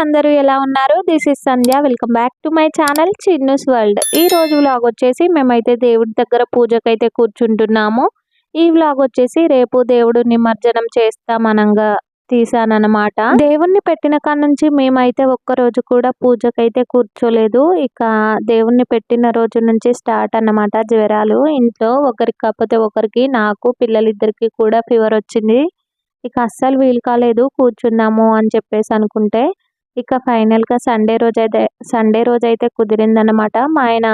అందరూ ఎలా ఉన్నారు? This is Sandhya welcome back to my channel Chinnu's world ఈ రోజు వ్లాగ్ వచ్చేసి మేమైతే దేవుడి దగ్గర పూజకైతే కూర్చుంటున్నాము. ఈ వ్లాగ్ వచ్చేసి రేపు దేవుడు నిమజ్జనం చేస్తామనంగా తీసానమాట దేవుణ్ణి పెట్టిన కాడ నుంచి మేమైతే ఒక్క రోజు కూడా పూజకైతే కూర్చోలేదు. ఇక దేవుణ్ణి పెట్టిన రోజు నుంచి స్టార్ట్ అన్నమాట జ్వరాలు. ఇంట్లో ఒకరికి కాకపోతే ఒకరికి నాకు పిల్లలిద్దరికి కూడా ఫీవర్ వచ్చింది. ఇక అస్సలు వీలు కాలేదు కూర్చున్నాము అని చెప్పేసి అనుకుంటే ఇక ఫైనల్గా సండే రోజు అయితే సండే రోజు అయితే కుదిరిందనమాట మా ఆయన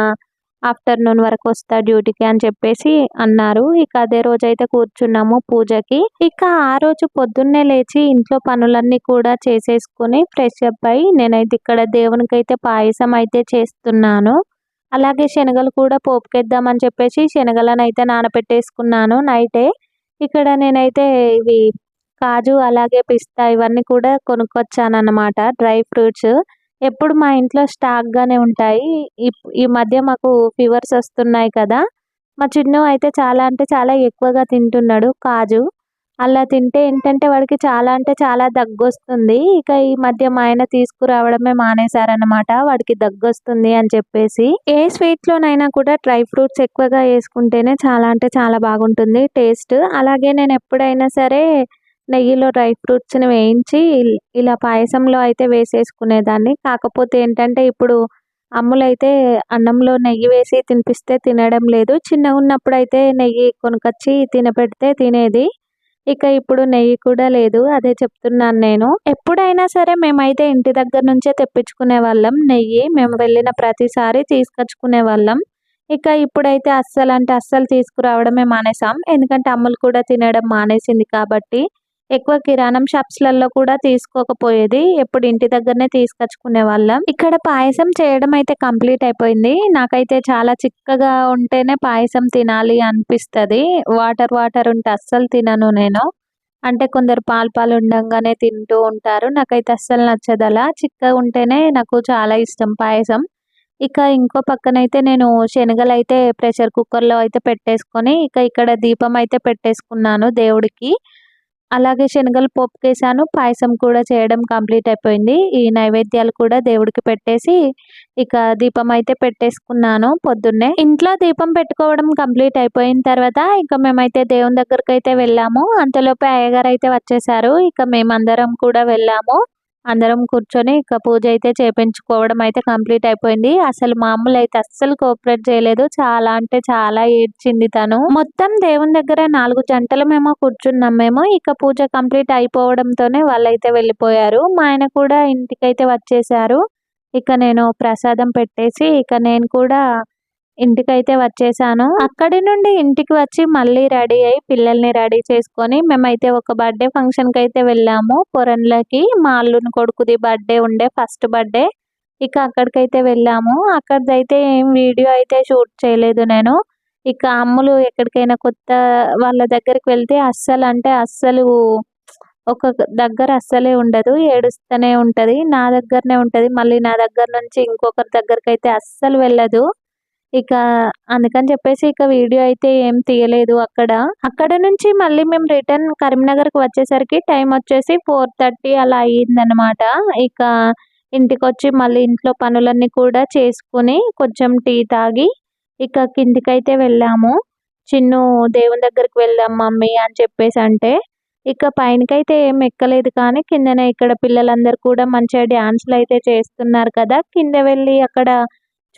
ఆఫ్టర్నూన్ వరకు వస్తా డ్యూటీకి అని చెప్పేసి అన్నారు. ఇక అదే రోజు అయితే కూర్చున్నాము పూజకి. ఇక ఆ రోజు పొద్దున్నే లేచి ఇంట్లో పనులన్నీ కూడా చేసేసుకుని ఫ్రెష్ అప్ అయి నేనైతే ఇక్కడ దేవునికి అయితే పాయసం అయితే చేస్తున్నాను. అలాగే శనగలు కూడా పోపుకేద్దామని చెప్పేసి శనగలను అయితే నానబెట్టేసుకున్నాను నైటే. ఇక్కడ నేనైతే ఇవి కాజు అలాగే పిస్తా ఇవన్నీ కూడా కొనుక్కొచ్చాను అన్నమాట డ్రై ఫ్రూట్స్. ఎప్పుడు మా ఇంట్లో స్టాక్గానే ఉంటాయి. ఈ మధ్య మాకు ఫీవర్స్ వస్తున్నాయి కదా. మా చిన్ను అయితే చాలా అంటే చాలా ఎక్కువగా తింటున్నాడు కాజు. అలా తింటే ఏంటంటే వాడికి చాలా అంటే చాలా దగ్గు వస్తుంది ఇక ఈ మధ్య మా ఆయన తీసుకురావడమే మానేశారనమాట వాడికి దగ్గు వస్తుంది అని చెప్పేసి. ఏ స్వీట్లోనైనా కూడా డ్రై ఫ్రూట్స్ ఎక్కువగా వేసుకుంటేనే చాలా అంటే చాలా బాగుంటుంది టేస్ట్. అలాగే నేను ఎప్పుడైనా సరే నెయ్యిలో డ్రై ఫ్రూట్స్ని వేయించి ఇలా పాయసంలో అయితే వేసేసుకునేదాన్ని. కాకపోతే ఏంటంటే ఇప్పుడు అమ్ములైతే అన్నంలో నెయ్యి వేసి తినిపిస్తే తినడం లేదు. చిన్నగా ఉన్నప్పుడు అయితే నెయ్యి కొనుకొచ్చి తినపెడితే తినేది. ఇక ఇప్పుడు నెయ్యి కూడా లేదు. అదే చెప్తున్నాను నేను. ఎప్పుడైనా సరే మేమైతే ఇంటి దగ్గర నుంచే తెప్పించుకునే వాళ్ళం. నెయ్యి మేము వెళ్ళిన ప్రతిసారి తీసుకొచ్చుకునే వాళ్ళం. ఇక ఇప్పుడైతే అస్సలు అంటే అస్సలు తీసుకురావడమే మానేసాం ఎందుకంటే అమ్ములు కూడా తినడం మానేసింది కాబట్టి ఎక్కువ కిరాణం షాప్స్లలో కూడా తీసుకోకపోయేది. ఎప్పుడు ఇంటి దగ్గరనే తీసుకొచ్చుకునే వాళ్ళం. ఇక్కడ పాయసం చేయడం అయితే కంప్లీట్ అయిపోయింది. నాకైతే చాలా చిక్కగా ఉంటేనే పాయసం తినాలి అనిపిస్తుంది. వాటర్ వాటర్ ఉంటే అస్సలు తినను నేను. అంటే కొందరు పాలు పాలు ఉండంగానే తింటూ ఉంటారు. నాకైతే అస్సలు నచ్చదు అలా చిక్కగా ఉంటేనే నాకు చాలా ఇష్టం పాయసం. ఇక ఇంకో పక్కనైతే నేను శనగలు అయితే ప్రెషర్ కుక్కర్లో అయితే పెట్టేసుకొని ఇక ఇక్కడ దీపం అయితే పెట్టేసుకున్నాను దేవుడికి. అలాగే శనగలు పోపుకేసాను పాయసం కూడా చేయడం కంప్లీట్ అయిపోయింది. ఈ నైవేద్యాలు కూడా దేవుడికి పెట్టేసి ఇక దీపం అయితే పెట్టేసుకున్నాను పొద్దున్నే. ఇంట్లో దీపం పెట్టుకోవడం కంప్లీట్ అయిపోయిన తర్వాత ఇక మేమైతే దేవుని దగ్గరికి అయితే వెళ్ళాము. అంతలోపే అయ్యగారు అయితే వచ్చేసారు. ఇక మేమందరం కూడా వెళ్ళాము. అందరం కూర్చొని ఇక పూజ అయితే చేపించుకోవడం అయితే కంప్లీట్ అయిపోయింది. అసలు మామూలు అయితే అస్సలు కోఆపరేట్ చేయలేదు. చాలా అంటే చాలా ఏడ్చింది తను. మొత్తం దేవుని దగ్గర నాలుగు జంటలు మేము కూర్చున్నాం మేము. ఇక పూజ కంప్లీట్ అయిపోవడంతోనే వాళ్ళైతే వెళ్ళిపోయారు. మా ఆయన కూడా ఇంటికైతే వచ్చేసారు. ఇక నేను ప్రసాదం పెట్టేసి ఇక నేను కూడా ఇంటికైతే వచ్చేసాను. అక్కడి నుండి ఇంటికి వచ్చి మళ్ళీ రెడీ అయి పిల్లల్ని రెడీ చేసుకొని మేమైతే ఒక బర్త్డే ఫంక్షన్కి అయితే వెళ్ళాము పొరన్లకి మా అల్లుని కొడుకుది బర్త్డే ఉండే ఫస్ట్ బర్త్డే. ఇక అక్కడికైతే వెళ్ళాము. అక్కడిదైతే ఏం వీడియో అయితే షూట్ చేయలేదు నేను. ఇక అమ్ములు ఎక్కడికైనా కొత్త వాళ్ళ దగ్గరికి వెళ్తే అస్సలు అంటే అస్సలు ఒక దగ్గర అస్సలే ఉండదు. ఏడుస్తూనే ఉంటుంది. నా దగ్గరనే ఉంటుంది. మళ్ళీ నా దగ్గర నుంచి ఇంకొకరి దగ్గరికి అయితే అస్సలు వెళ్ళదు. ఇక అందుకని చెప్పేసి ఇక వీడియో అయితే ఏం తీయలేదు అక్కడ. అక్కడ నుంచి మళ్ళీ మేము రిటర్న్ కరీంనగర్కి వచ్చేసరికి టైం వచ్చేసి ఫోర్ థర్టీ అలా అయ్యిందనమాట ఇక ఇంటికి వచ్చి మళ్ళీ ఇంట్లో పనులన్నీ కూడా చేసుకుని కొంచెం టీ తాగి ఇక కిందికైతే వెళ్ళాము. చిన్ను దేవుని దగ్గరికి వెళ్దాం మమ్మీ అని చెప్పేసి అంటే ఇక పైనకైతే ఏం ఎక్కలేదు కానీ కిందనే ఇక్కడ పిల్లలందరూ కూడా మంచిగా డ్యాన్స్లు అయితే చేస్తున్నారు కదా. కింద వెళ్ళి అక్కడ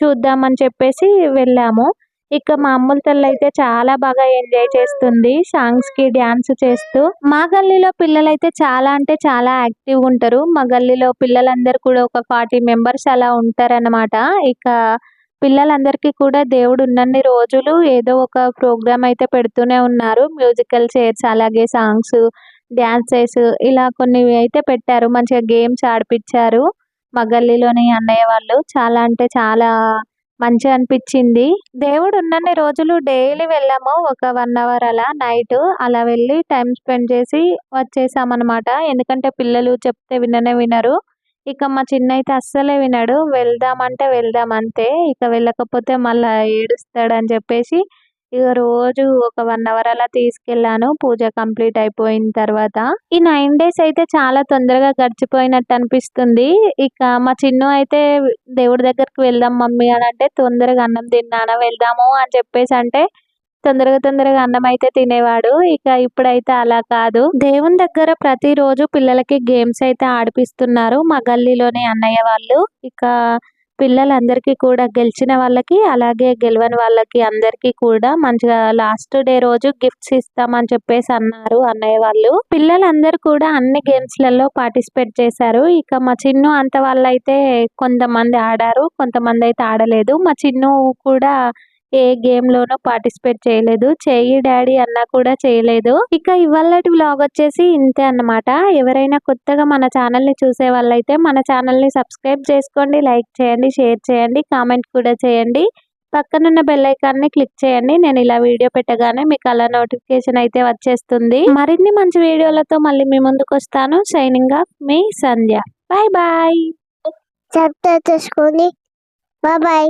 చూద్దామని చెప్పేసి వెళ్ళాము. ఇక మా అమ్ముల తల్లి అయితే చాలా బాగా ఎంజాయ్ చేస్తుంది సాంగ్స్కి డ్యాన్స్ చేస్తూ. మా గల్లీలో పిల్లలు అయితే చాలా అంటే చాలా యాక్టివ్ ఉంటారు. మా గల్లీలో పిల్లలందరూ కూడా ఒక ఫార్టీ మెంబర్స్ అలా ఉంటారన్నమాట. ఇక పిల్లలందరికీ కూడా దేవుడు ఉన్నన్ని రోజులు ఏదో ఒక ప్రోగ్రామ్ అయితే పెడుతూనే ఉన్నారు. మ్యూజికల్ చైర్స్ అలాగే సాంగ్స్ డ్యాన్సెస్ ఇలా కొన్ని అయితే పెట్టారు. మంచిగా గేమ్స్ ఆడిపించారు మా గల్లీలోని అన్నయ్య వాళ్ళు చాలా అంటే చాలా మంచిగా అనిపించింది. దేవుడు ఉన్నన్ని రోజులు డైలీ వెళ్ళాము. ఒక వన్ అవర్ అలా నైట్ అలా వెళ్ళి టైం స్పెండ్ చేసి వచ్చేసామన్నమాట. ఎందుకంటే పిల్లలు చెప్తే విననే వినరు. ఇక మా చిన్న అయితే అస్సలే వినడు. వెళ్దామంటే వెళ్దాం అంతే. ఇక వెళ్ళకపోతే మళ్ళా ఏడుస్తాడని చెప్పేసి ఇక రోజు ఒక వన్ అవర్ అలా తీసుకెళ్ళాను. పూజ కంప్లీట్ అయిపోయిన తర్వాత. ఈ నైన్ డేస్ అయితే చాలా తొందరగా గడిచిపోయినట్టు అనిపిస్తుంది. ఇక మా చిన్ను అయితే దేవుడి దగ్గరికి వెళ్దాం మమ్మీ అని అంటే తొందరగా అన్నం తిన్నానా వెళ్దాము అని చెప్పేసి అంటే తొందరగా తొందరగా అన్నం అయితే తినేవాడు. ఇక ఇప్పుడైతే అలా కాదు. దేవుని దగ్గర ప్రతిరోజు పిల్లలకి గేమ్స్ అయితే ఆడిపిస్తున్నారు మా గల్లీలోని అన్నయ్య వాళ్ళు. ఇక పిల్లలందరికీ కూడా గెలిచిన వాళ్ళకి అలాగే గెలవని వాళ్ళకి అందరికీ కూడా మంచిగా లాస్ట్ డే రోజు గిఫ్ట్స్ ఇస్తామని చెప్పేసి అన్నారు అన్నయ్య వాళ్ళు. పిల్లలందరూ కూడా అన్ని గేమ్స్లలో పార్టిసిపేట్ చేశారు. ఇక మా చిన్ను అంత వాళ్ళైతే కొంతమంది ఆడారు కొంతమంది అయితే ఆడలేదు. మా చిన్ను కూడా ఏ గేమ్ లోనూ పార్టిసిపేట్ చేయలేదు. చెయ్యి డాడీ అన్నా కూడా చేయలేదు. ఇక ఇవాళటి వ్లాగ్ వచ్చేసి ఇంతే అన్నమాట. ఎవరైనా కొత్తగా మన ఛానల్ని చూసే వాళ్ళైతే మన ఛానల్ని సబ్స్క్రైబ్ చేసుకోండి లైక్ చేయండి షేర్ చేయండి కామెంట్ కూడా చేయండి. పక్కనున్న బెల్ని క్లిక్ చేయండి. నేను ఇలా వీడియో పెట్టగానే మీకు అలా నోటిఫికేషన్ అయితే వచ్చేస్తుంది. మరిన్ని మంచి వీడియోలతో మళ్ళీ మీ ముందుకు వస్తాను. షైనింగ్ ఆఫ్ మీ సంధ్య. బాయ్ బాయ్ సబ్స్క్రైబ్ చేసుకోండి. Bye bye